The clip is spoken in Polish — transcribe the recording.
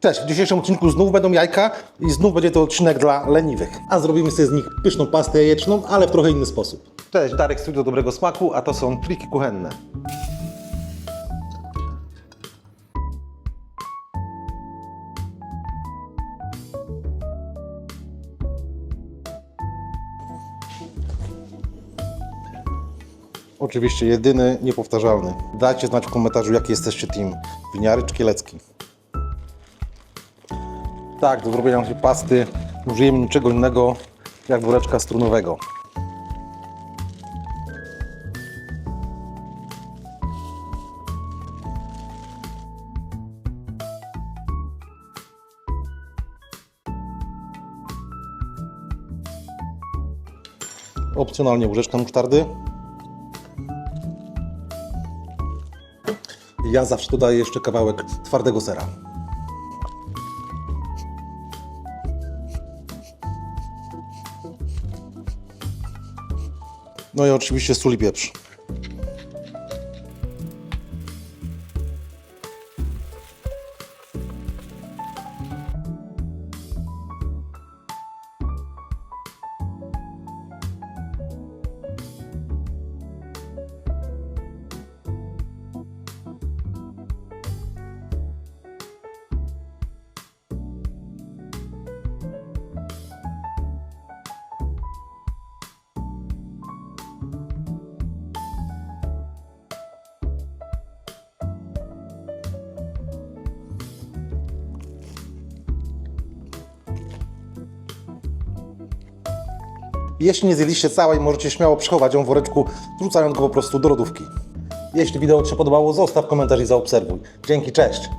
Cześć, w dzisiejszym odcinku znów będą jajka i znów będzie to odcinek dla leniwych. A zrobimy sobie z nich pyszną pastę jajeczną, ale w trochę inny sposób. Cześć, Darek Studio Dobrego Smaku, a to są pliki kuchenne. Oczywiście jedyny, niepowtarzalny. Dajcie znać w komentarzu, jaki jesteście team. Winiary czy kielecki. Tak, do zrobienia naszej pasty użyjemy niczego innego jak woreczka strunowego. Opcjonalnie łyżeczka musztardy. Ja zawsze dodaję jeszcze kawałek twardego sera. No i oczywiście sól i pieprz. Jeśli nie zjedliście całej, możecie śmiało przechować ją w woreczku, wrzucając go po prostu do lodówki. Jeśli wideo Ci się podobało, zostaw komentarz i zaobserwuj. Dzięki, cześć!